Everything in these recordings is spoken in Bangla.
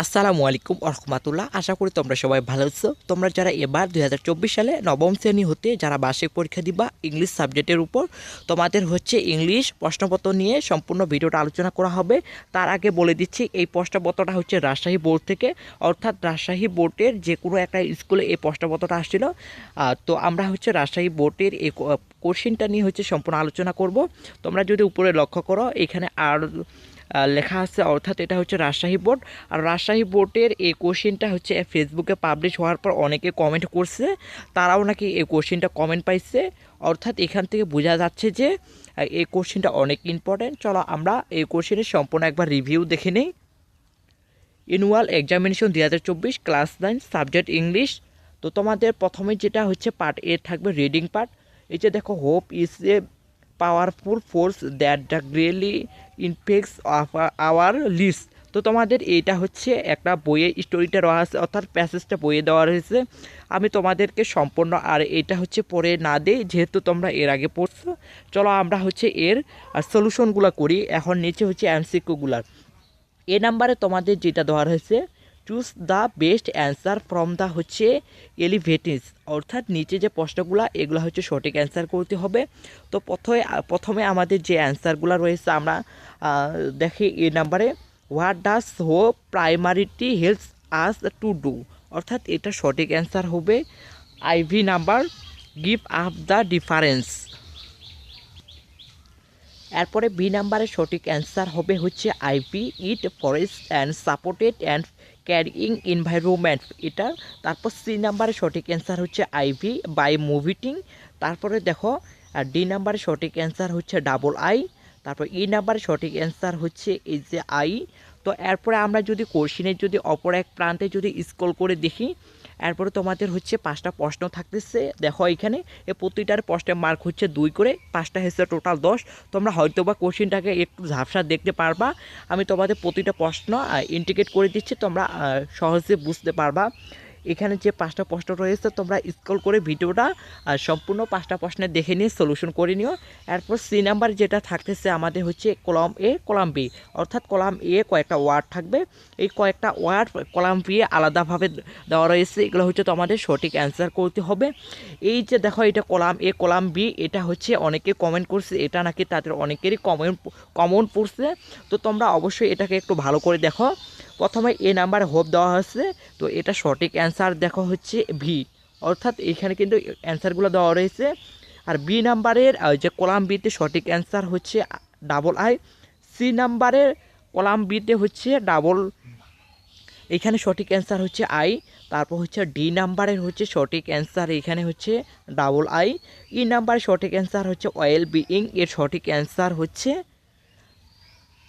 আসসালামু আলাইকুম রহমাতুল্লাহ আশা করি তোমরা সবাই ভালো আছো। তোমরা যারা এবার দু হাজার চব্বিশ সালে নবম শ্রেণি হতে যারা বার্ষিক পরীক্ষা দিবা ইংলিশ সাবজেক্টের উপর, তোমাদের হচ্ছে ইংলিশ প্রশ্নপত্র নিয়ে সম্পূর্ণ ভিডিওটা আলোচনা করা হবে। তার আগে বলে দিচ্ছি, এই প্রশ্নপত্রটা হচ্ছে রাজশাহী বোর্ড থেকে। অর্থাৎ রাজশাহী বোর্ডের যে কোনো একটা স্কুলে এই প্রশ্নপত্রটা আসছিল। তো আমরা হচ্ছে রাজশাহী বোর্ডের এই কোশ্চিনটা নিয়ে হচ্ছে সম্পূর্ণ আলোচনা করব। তোমরা যদি উপরে লক্ষ্য করো, এখানে আর লেখা আছে, অর্থাৎ এটা হচ্ছে রাজশাহী বোর্ড। আর রাজশাহী বোর্ডের এই কোশ্চেনটা হচ্ছে ফেসবুকে পাবলিশ হওয়ার পর অনেকে কমেন্ট করছে, তারাও নাকি এই কোশ্চেনটা কমেন্ট পাইছে। অর্থাৎ এখান থেকে বোঝা যাচ্ছে যে এই কোশ্চেনটা অনেক ইম্পর্ট্যান্ট চলো আমরা এই কোশ্চেনের সম্পূর্ণ একবার রিভিউ দেখে নিই। ইনুয়াল এক্সামিনেশন দু হাজার চব্বিশ ক্লাস নাইন সাবজেক্ট ইংলিশ তো তোমাদের প্রথমে যেটা হচ্ছে পার্ট এ থাকবে রিডিং পার্ট এই যে দেখো hope is a powerful force that the greatly infects our lives তো তোমাদের এইটা হচ্ছে একটা বইয়ে স্টোরিটা দেওয়া আছে অর্থাৎ প্যাসেজটা বইয়ে দেওয়া রয়েছে। আমি তোমাদেরকে সম্পূর্ণ, আর এটা হচ্ছে পড়ে না দেই, যেহেতু তোমরা এর আগে পড়ছো। চলো আমরা হচ্ছে এর সলিউশনগুলো করি। এখন নিচে হচ্ছে এমসিকিউগুলার এ নাম্বারে তোমাদের যেটা দেওয়া রয়েছে choose the best answer from the হচ্ছে এলিভেটিস অর্থাৎ নিচে যে প্রশ্নগুলো, এগুলো হচ্ছে সঠিক অ্যান্সার করতে হবে। তো প্রথমে প্রথমে আমাদের যে অ্যান্সারগুলো রয়েছে, আমরা দেখি এ নাম্বারে what does who primarity helps us to do অর্থাৎ এটা সঠিক অ্যান্সার হবে। IV number give up the difference এরপরে বি নাম্বারের সঠিক অ্যান্সার হবে হচ্ছে IP it forest and supported and caring environment এটা। তারপর সি নাম্বারে সঠিক অ্যান্সার হচ্ছে আইভি বাই মুভিটিং তারপরে দেখো, আর ডি নাম্বারে সঠিক অ্যান্সার হচ্ছে ডাবল আই তারপর ই নাম্বারে সঠিক অ্যান্সার হচ্ছে এই যে আই তো এরপরে আমরা যদি কোশ্চিনের যদি অপর এক প্রান্তে যদি স্ক্রল করে দেখি এরপরে তোমাদের হচ্ছে পাঁচটা প্রশ্ন থাকতেছে। দেখো এখানে এই প্রতিটার প্রশ্নের মার্ক হচ্ছে দুই করে, পাঁচটা হচ্ছে টোটাল দশ। তোমরা হয়তো বা কোশ্চিনটাকে একটু ঝাপসা দেখতে পারবা। আমি তোমাদের প্রতিটা প্রশ্ন ইন্ডিকেট করে দিচ্ছি, তোমরা সহজে বুঝতে পারবা। এখানে যে পাঁচটা প্রশ্ন রয়েছে, তোমরা স্ক্রল করে ভিডিওটা সম্পূর্ণ পাঁচটা প্রশ্নে দেখে নিয়ে সলিউশন করে নিও। এরপর সি নাম্বার যেটা থাকতেছে আমাদের হচ্ছে কলাম এ কলাম বি অর্থাৎ কলাম এ কয়েকটা ওয়ার্ড থাকবে। এই কয়েকটা ওয়ার্ড কলাম বি আলাদাভাবে দেওয়া রয়েছে। এগুলো হচ্ছে তোমাদের সঠিক অ্যান্সার করতে হবে। এই যে দেখো, এটা কলাম এ কলাম বি এটা হচ্ছে অনেকে কমেন্ট করছে, এটা নাকি তাদের অনেকেরই কমেন্ট কমন পড়ছে। তো তোমরা অবশ্যই এটাকে একটু ভালো করে দেখো। প্রথমে এ নাম্বার হোপ দেওয়া হচ্ছে তো এটা সঠিক অ্যান্সার দেখো হচ্ছে ভি অর্থাৎ এখানে কিন্তু অ্যান্সারগুলো দেওয়া রয়েছে। আর বি নাম্বারের যে কলাম বিতে সঠিক অ্যান্সার হচ্ছে ডাবল আই সি নাম্বারের কলাম বিতে হচ্ছে ডাবল এখানে সঠিক অ্যান্সার হচ্ছে আই তারপর হচ্ছে ডি নাম্বারের হচ্ছে সঠিক অ্যান্সার এখানে হচ্ছে ডাবল আই ই নাম্বারের সঠিক অ্যান্সার হচ্ছে ওয়েল বিইং এর সঠিক অ্যান্সার হচ্ছে,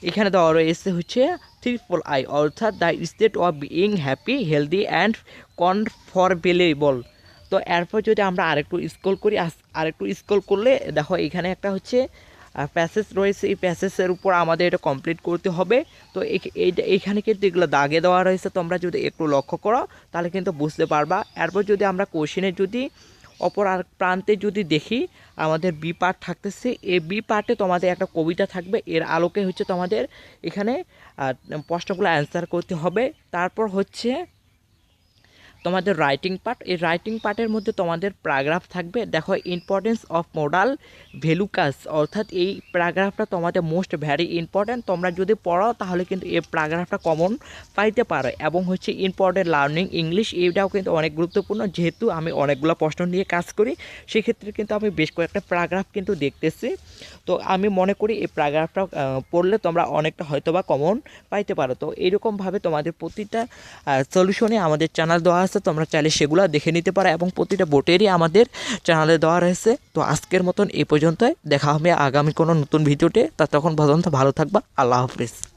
এখানে দেওয়া রয়েছে হচ্ছে ট্রিপল আই অর্থাৎ the state of being happy healthy and comfortable তো এরপর যদি আমরা আরেকটু স্ক্রল করি আরেকটু স্ক্রল করলে, দেখো এখানে একটা হচ্ছে প্যাসেজ রয়েছে। এই প্যাসেজের উপর আমাদের এটা কমপ্লিট করতে হবে। তো এইখানে কিন্তু এগুলো দাগে দেওয়া রয়েছে। তোমরা যদি একটু লক্ষ্য করো, তাহলে কিন্তু বুঝতে পারবা। এরপর যদি আমরা কোশ্চেনে যদি অপর আর প্রান্তে যদি দেখি, আমাদের বি পার্ট থাকতেছে। এ বি পার্টে তোমাদের একটা কবিতা থাকবে। এর আলোকে হচ্ছে তোমাদের এখানে প্রশ্নগুলো অ্যান্সার করতে হবে। তারপর হচ্ছে তোমাদের রাইটিং পার্ট এই রাইটিং পার্টের মধ্যে তোমাদের প্যারাগ্রাফ থাকবে। দেখো ইম্পর্টেন্স অফ মোডাল ভ্যালুকাস অর্থাৎ এই প্যারাগ্রাফটা তোমাদের মোস্ট ভ্যারি ইম্পর্ট্যান্ট তোমরা যদি পড়াও, তাহলে কিন্তু এই প্যারাগ্রাফটা কমন পাইতে পারো। এবং হচ্ছে ইম্পর্টেন্ট লার্নিং ইংলিশ এইটাও কিন্তু অনেক গুরুত্বপূর্ণ। যেহেতু আমি অনেকগুলো প্রশ্ন নিয়ে কাজ করি, সেক্ষেত্রে কিন্তু আমি বেশ কয়েকটা প্যারাগ্রাফ কিন্তু দেখতেছি। তো আমি মনে করি এই প্যারাগ্রাফটা পড়লে তোমরা অনেকটা হয়তো বা কমন পাইতে পারো। তো এইরকমভাবে তোমাদের প্রতিটা সলিউশনে আমাদের চ্যানেল দেওয়া আছে তোমরা চাইলে সেগুলো দেখে নিতে পারো এবং প্রতিটা বোটেরই আমাদের চ্যানেলে দেওয়া রয়েছে। তো আজকের মতন এই পর্যন্তই। দেখা হবে আগামী কোনো নতুন ভিডিওতে। তা তখন পর্যন্ত ভালো থাকবা। আল্লাহ হাফিজ।